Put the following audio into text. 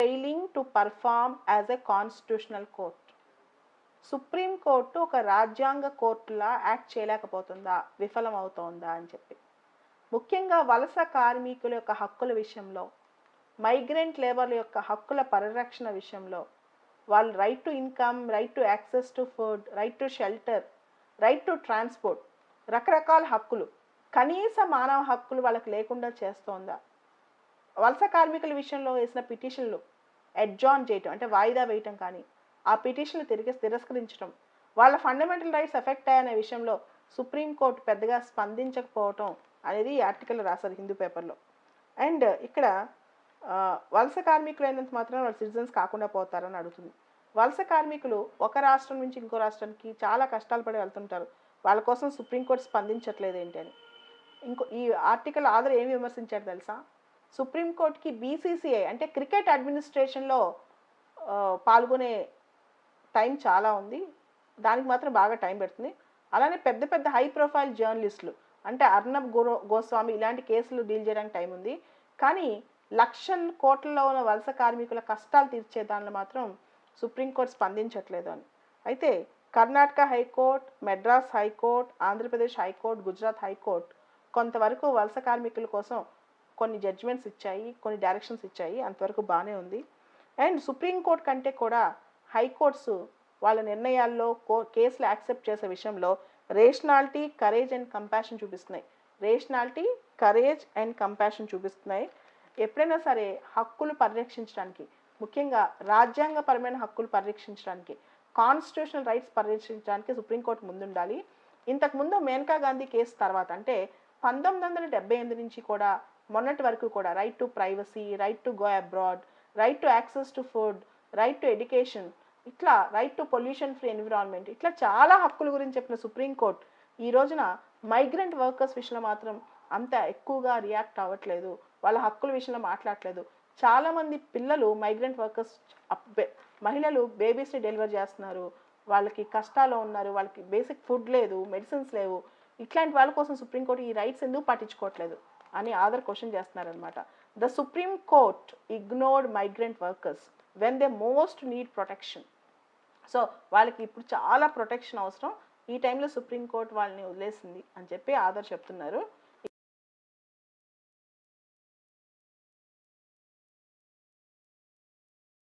Failing to perform as a constitutional court supreme court ఒక రాజ్యాంగ కోర్టులా act చేయలేకపోతుందా? విఫలం అవుతోందా అని చెప్పి. ముఖ్యంగా వలస కార్మికుల యొక్క హక్కుల విషయంలో మైగ్రెంట్ లేబర్ల యొక్క హక్కుల పరిరక్షణ విషయంలో వాళ్ళు right to income right to access to food right to shelter right to transport రకరకాల హక్కులు కనీస మానవ హక్కులు వాళ్ళకి లేకుండా చేస్తోందా? వలస కార్మికుల విషయంలో వేసిన పిటిషన్లు అడ్జాన్ చేయటం అంటే వాయిదా వేయటం కానీ ఆ పిటిషన్లు తిరిగి తిరస్కరించడం వాళ్ళ ఫండమెంటల్ రైట్స్ ఎఫెక్ట్ అయ్యనే విషయంలో సుప్రీంకోర్టు పెద్దగా స్పందించకపోవటం అనేది ఈ ఆర్టికల్ రాశారు హిందూ పేపర్లో. అండ్ ఇక్కడ వలస కార్మికులు అయినంత మాత్రం వాళ్ళు సిటిజన్స్ కాకుండా పోతారని అడుగుతుంది. వలస కార్మికులు ఒక రాష్ట్రం నుంచి ఇంకో రాష్ట్రానికి చాలా కష్టాలు పడి వెళ్తుంటారు. వాళ్ళ కోసం సుప్రీంకోర్టు స్పందించట్లేదు ఏంటి అని. ఇంకో ఈ ఆర్టికల్ ఆధార్ ఏమి విమర్శించాడు తెలుసా? సుప్రీంకోర్టుకి బీసీసీఐ అంటే క్రికెట్ అడ్మినిస్ట్రేషన్లో పాల్గొనే టైం చాలా ఉంది. దానికి మాత్రం బాగా టైం పెడుతుంది. అలానే పెద్ద పెద్ద హై ప్రొఫైల్ జర్నలిస్టులు అంటే అర్ణబ్ గో గోస్వామి ఇలాంటి కేసులు డీల్ చేయడానికి టైం ఉంది. కానీ లక్షల కోట్లలో ఉన్న వలస కార్మికుల కష్టాలు తీర్చే దానిలో మాత్రం సుప్రీంకోర్టు స్పందించట్లేదు అని. అయితే Karnataka high court Madras high court Andhra Pradesh high court Gujarat high court కొంతవరకు వలస కార్మికుల కోసం కొన్ని జడ్జిమెంట్స్ ఇచ్చాయి కొన్ని డైరెక్షన్స్ ఇచ్చాయి అంతవరకు బాగానే ఉంది. అండ్ సుప్రీంకోర్టు కంటే కూడా హైకోర్ట్స్ వాళ్ళ నిర్ణయాల్లో కో కేసులు యాక్సెప్ట్ చేసే విషయంలో రేషనాలిటీ కరేజ్ అండ్ కంపాషన్ చూపిస్తున్నాయి. రేషనాలిటీ కరేజ్ అండ్ కంపాషన్ చూపిస్తున్నాయి. ఎప్పుడైనా సరే హక్కులు పరిరక్షించడానికి ముఖ్యంగా రాజ్యాంగపరమైన హక్కులు పరిరక్షించడానికి కాన్స్టిట్యూషనల్ రైట్స్ పరిరక్షించడానికి సుప్రీంకోర్టు ముందుండాలి. ఇంతకుముందు మేనకా గాంధీ కేసు తర్వాత అంటే పంతొమ్మిది వందల డెబ్బై ఎనిమిది నుంచి కూడా మొన్నటి వరకు కూడా right to privacy right to go abroad right to access to food right to education ఇట్లా right to pollution free environment ఇట్లా చాలా హక్కుల గురించి చెప్పిన సుప్రీంకోర్టు ఈ రోజున మైగ్రెంట్ వర్కర్స్ విషయంలో మాత్రం అంత ఎక్కువగా రియాక్ట్ అవ్వట్లేదు. వాళ్ళ హక్కుల విషయంలో మాట్లాడట్లేదు. చాలామంది పిల్లలు మైగ్రెంట్ వర్కర్స్ మహిళలు బేబీస్ని డెలివర్ చేస్తున్నారు. వాళ్ళకి కష్టాలు ఉన్నారు. వాళ్ళకి బేసిక్ ఫుడ్ లేదు మెడిసిన్స్ లేవు. ఇట్లాంటి వాళ్ళ కోసం సుప్రీంకోర్టు ఈ రైట్స్ ఎందుకు పట్టించుకోవట్లేదు అని ఆధార్ క్వశ్చన్ చేస్తున్నారనమాట the supreme court ignored migrant workers when they most need protection so వాళ్ళకి ఇప్పుడు చాలా ప్రొటెక్షన్ అవసరం. ఈ టైంలో సుప్రీంకోర్టు వాళ్ళని వదిలేసింది అని చెప్పి ఆధార్ చెప్తున్నారు.